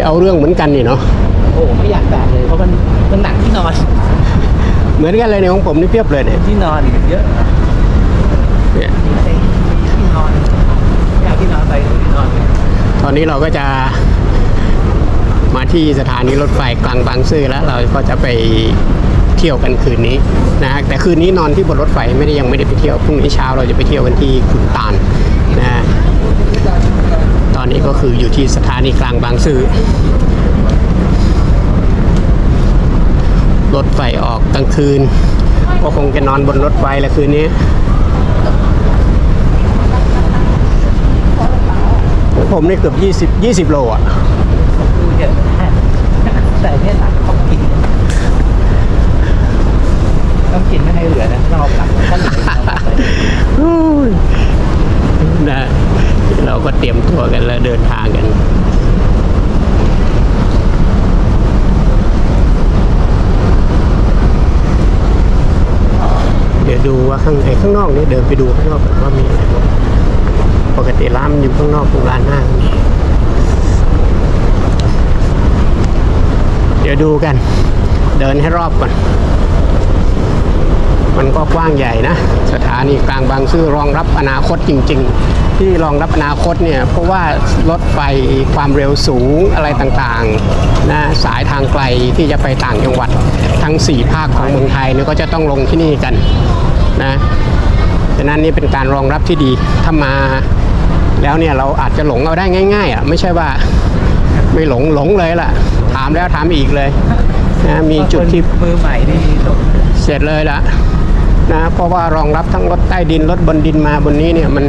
อุ้ยเอาเรื่องเหมือนกันนี่เนาะโอ้ไม่อยากแบกเลยเพราะมันมันหนักที่นอน เหมือนกันเลยในของผมนี่เพียบเลยเนี่ยที่นอนเยอะเนี่ยที่นอนอยากที่นอนไปที่นอนตอนนี้เราก็จะมาที่สถานีรถไฟกลางบางซื่อแล้ว เราก็จะไปเที่ยวกันคืนนี้นะฮะแต่คืนนี้นอนที่บนรถไฟไม่ได้ยังไม่ได้ไปเที่ยวพรุ่งนี้เช้าเราจะไปเที่ยวกันที่ขุนตาลนะฮะต อนนี้ก็คืออยู่ที่สถานีกลางบางซื่อรถไฟออกกลางคืน ก็คงจะนอนบนรถไฟแหละคืนนี้ ผมนี่เกือบ 20 20 โลอะดูเยอะแต่เนี่ยหนักต้องกินต้องกินไม่ให้เหลือนะเรากลับท่านเหลือเราไปนะ เราก็เตรียมตัวกันแล้วเดินทางกันเดี๋ยวดูว่าข้างในข้างนอกนี่เดินไปดูข้างนอกก่อนว่ามีอะไรบ้างปกติร้านมันอยู่ข้างนอกตรงร้านหน้ามีเดี๋ยวดูกัน เดินให้รอบก่อน มันก็กว้างใหญ่นะ สถานีกลางบางซื่อรองรับอนาคตจริง ๆ ที่รองรับอนาคตเนี่ยเพราะว่ารถไฟความเร็วสูงอะไรต่างๆนะสายทางไกลที่จะไปต่างจังหวัดทั้ง 4 ภาคของเมืองไทยเนี่ยก็จะต้องลงที่นี่กันนะฉะนั้นนี่เป็นการรองรับที่ดีถ้ามาแล้วเนี่ยเราอาจจะหลงเอาได้ง่ายๆอะไม่ใช่ว่าไม่หลงหลงเลยล่ะ ถามแล้วถามอีกเลยนะมีจุดที่มือใหม่นี่ตกเสร็จเลยละ นะเพราะว่ารองรับทั้งรถใต้ดินรถบนดินมาบนนี้เนี่ยมัน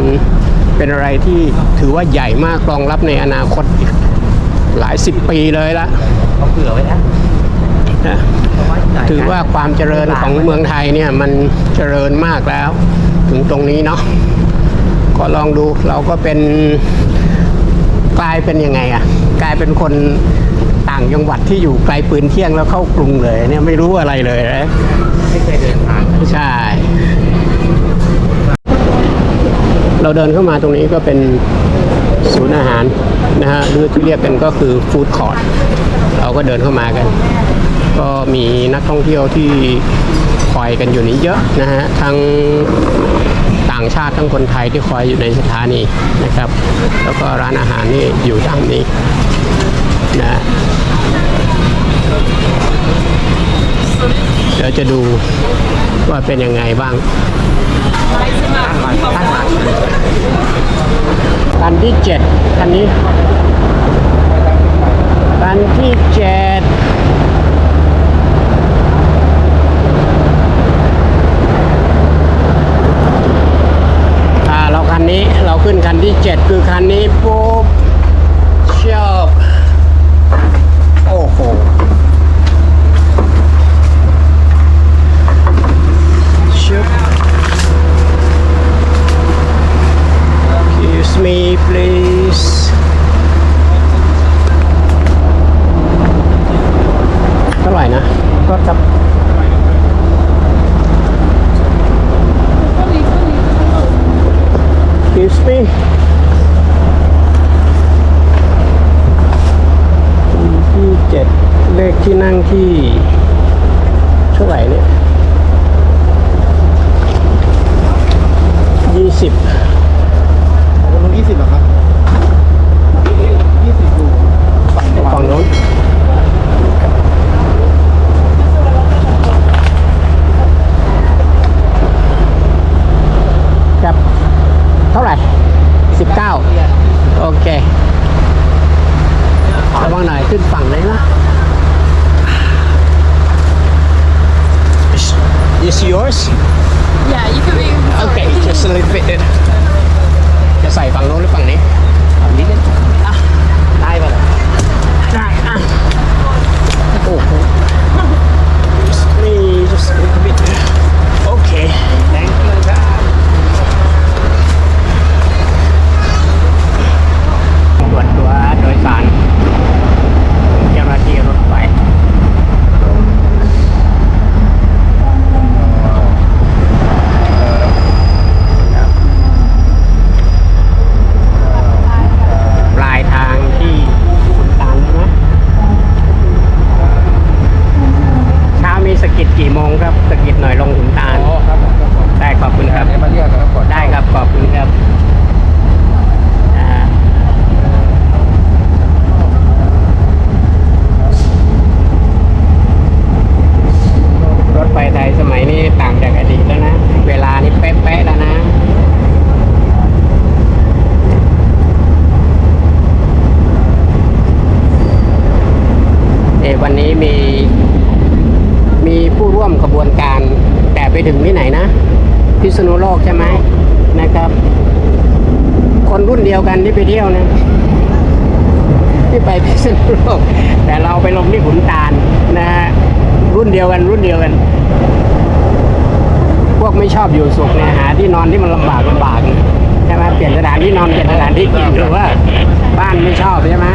เป็นอะไรที่ถือว่าใหญ่มากรองรับในอนาคตอีกหลายสิบปีเลยละเขาเผื่อไว้นะนะเพระจ่ยถือว่าความเจริญของเมืองไทยเนี่ยมันเจริญมากแล้ว ถึงตรงนี้เนาะก็ลองดูเราก็เป็นกลายเป็นยังไงอะกลายเป็นคนต่างจังหวัดที่อยู่ไกลปืนเที่ยงแล้วเข้ากรุงเลยเนี่ยไม่รู้อะไรเลยนะไม่เคยเดินทาง ใช่ เราเดินเข้ามาตรงนี้ก็เป็นศูนย์อาหารนะฮะหรือที่เรียกกันก็คือฟู้ดคอร์ทเราก็เดินเข้ามากัน ก็มีนักท่องเที่ยวที่คอยกันอยู่นี้เยอะนะฮะทั้งต่างชาติทั้งคนไทยที่คอยอยู่ในสถานีนะครับ แล้วก็ร้านอาหารนี่อยู่ด้านนี้นะ เดี๋ยวจะดูว่าเป็นยังไงบ้างตั้งมาตั้งมาคันที่เจ็ดคันนี้คันที่เจ็ดอ่าเราคันนี้เราขึ้นคันที่เจ็ดคือคันนี้ปุ๊บชอบโอ้โห ชุบ Excuse me, please. เท่าไหร่นะก็กับ Excuse me ที่เจ็ดเลขที่นั่งที่เท่าไหร่เนี่ยยี่สิบ ของลุงยี่สิบเหรอครับยี่สิบดูฝั่ง ฝั่งโน้นครับ เท่าไหร่สิบเก้าโอเคระวังหน่อยขึ้นฝั่งไหนนะ Is yours? Yeah, you can be. Okay, just a little bit. จะใส่ฝั่งโน้นหรือฝั่งนี้ฝั่งนี้กันอะได้ป่ะล่ะได้อะโอ้โห just me just a little bit สะกิดหน่อยลงถึงตาลได้ขอบคุณครับได้ครับ ขอบคุณครับ ร่วมขบวนการ แต่ไปถึงที่ไหนนะ พิษณุโลกใช่ไหมนะครับ คนรุ่นเดียวกันที่ไปเที่ยวนะที่ไปพิษณุโลก แต่เราไปลงที่ขุนตาลนะฮะรุ่นเดียวกันรุ่นเดียวกัน พวกไม่ชอบอยู่สุขเนี่ยหาที่นอนที่มันลำบากลำบากใช่ไหมเปลี่ยนสถานที่นอนเปลี่ยนสถานที่กินหรือว่า บ้านไม่ชอบใช่ไหม